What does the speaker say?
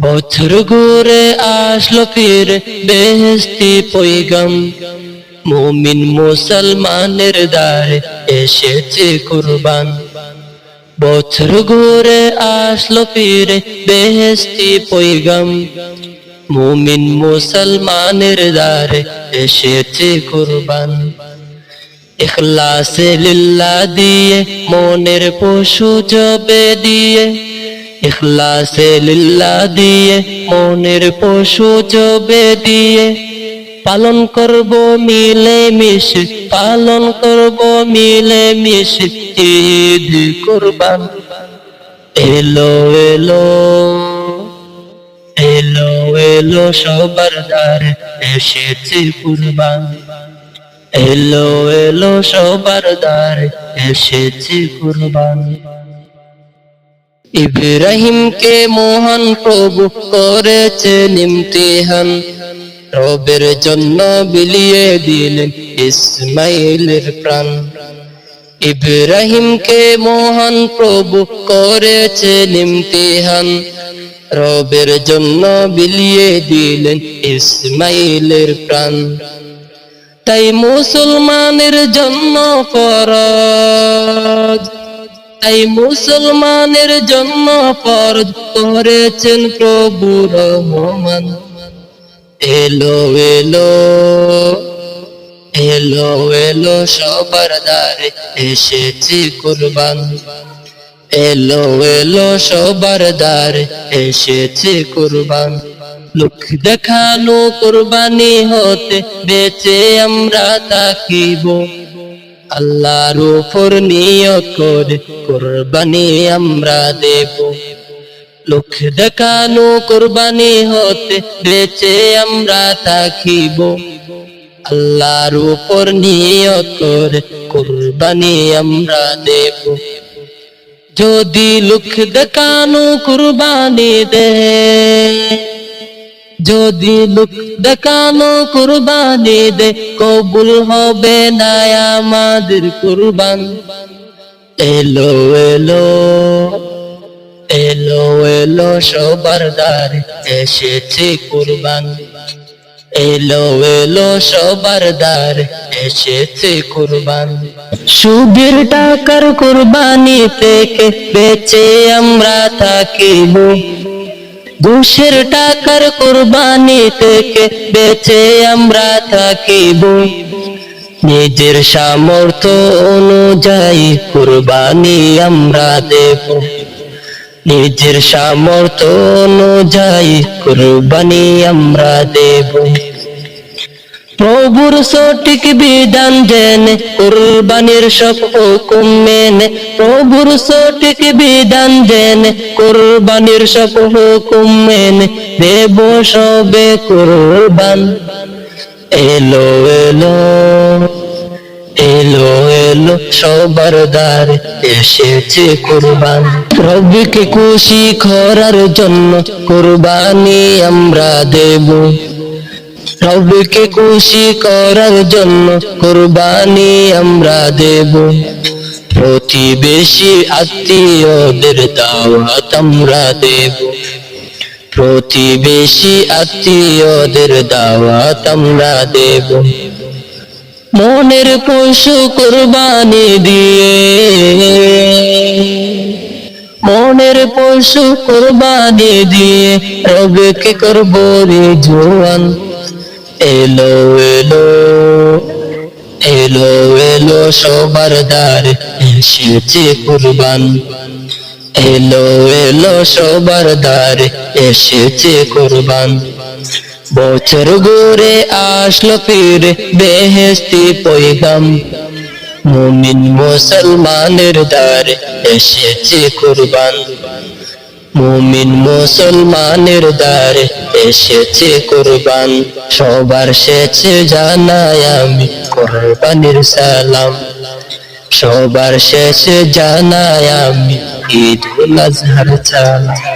বছর ঘুরে আসলো ফির বেহেস্তি পৈগম। মুমিন মুসলমানের দ্বারে এসেছে কুরবান। বছর ঘুরে আসলো ফির বেহেস্তি পৈগম। মুমিন মুসলমানের দ্বারে এসেছে কুরবান। ইখলাসে লিল্লাহ দিয়ে, মনের পশু জবে দিয়ে ইখলাসে লিল্লাহ দিয়ে, মনের পশু জবে দিয়ে। পালন করব মিলে মিশে পালন করব মিলে মিশে ঈদ কুরবান। এলো এলো এলো এলো সবার দ্বারে, এসেছে কুরবান। এলো এলো সবার দ্বারে, এসেছে কুরবান। ইব্রাহিমকে মহান প্রভু করেছেন ইমতিহান রবের জন্য বিলিয়ে দিলেন ইসমাইলের প্রাণ। ইব্রাহিমকে মহান প্রভু করেছেন ইমতিহান রবের জন্য বিলিয়ে দিলেন ইসমাইলের প্রাণ। তাই মুসলমানের জন্য ফরজ। তাই মুসলমানের জন্য ফরজ করেছেন প্রভু রহমান। এলো এলো এলো এলো সবার দ্বারে এসেছে কুরবান। এলো এলো সবার দ্বারে এসেছে কুরবান। লোক দেখানো কুরবানি হতে বেঁচে আমরা তাকিব আল্লাহর উপর নিয়ত করে, কুরবানি আমরা দেব। লোক দেখানো কুরবানি হতে, বেঁচে আমরা তাকিব আল্লাহর উপর নিয়ত করে, কুরবানি আমরা দেব। যদি লোক দেখানো কুরবানি দে যদি লোক দেখানো কুরবানি দে, কবুল হবে না আমাদের কুরবান। এলো এলো এলো এলো, সবার দ্বারে এসেছে কুরবান। এলো এলো, সবার দ্বারে এসেছে কুরবান। সুবীর টাকার কুরবানি থেকে বেঁচে আমরা থাকিব। ঘুষের টাকার কুরবানি থেকে বেঁচে আমরা থাকিব নিজের সামর্থ্য অনুযায়ী কুরবানি আমরা দেব। নিজের সামর্থ্য অনুযায়ী কুরবানি আমরা দেব। প্রভুর সঠিক বিধান জেনে, কুরবানির সব হুকুম মেনে। প্রভুর সঠিক বিধান জেনে, কুরবানির সব হুকুম মেনে। দেব সবে কুরবান। এলো এলো এলো এলো, সবার দ্বারে এসেছে কুরবান। রবিকে খুশি করার জন্য কুরবানি আমরা দেব। রবিকে খুশি করার জন্য কুরবানি আমরা দেব। প্রতিবেশী আত্মীয়দের দাওয়াত আমরা দেব। প্রতিবেশী আত্মীয়দের দাওয়াত আমরা দেব। মনের পশু কুরবানি দিয়ে। মনের পশু কুরবানি দিয়ে। রবিকে করব রে জোয়ান। এলো এলো। এলো এলো সবার দ্বার, এসেছে কুরবান। এলো এলো সবার দ্বার, এসেছে কুরবান। বছর ঘুরে আসলো ফিরে বেহেস্তি পৈগাম মুমিন মুসলমানের দ্বারে, এসেছে কুরবান। মুমিন মুসলমানের দ্বারে এসেছে কোরবান, সবার সেছে জানাই আমি কোরবানির সালাম। সবার শেষে জানাই আমি ঈদ উল আজহার সালাম।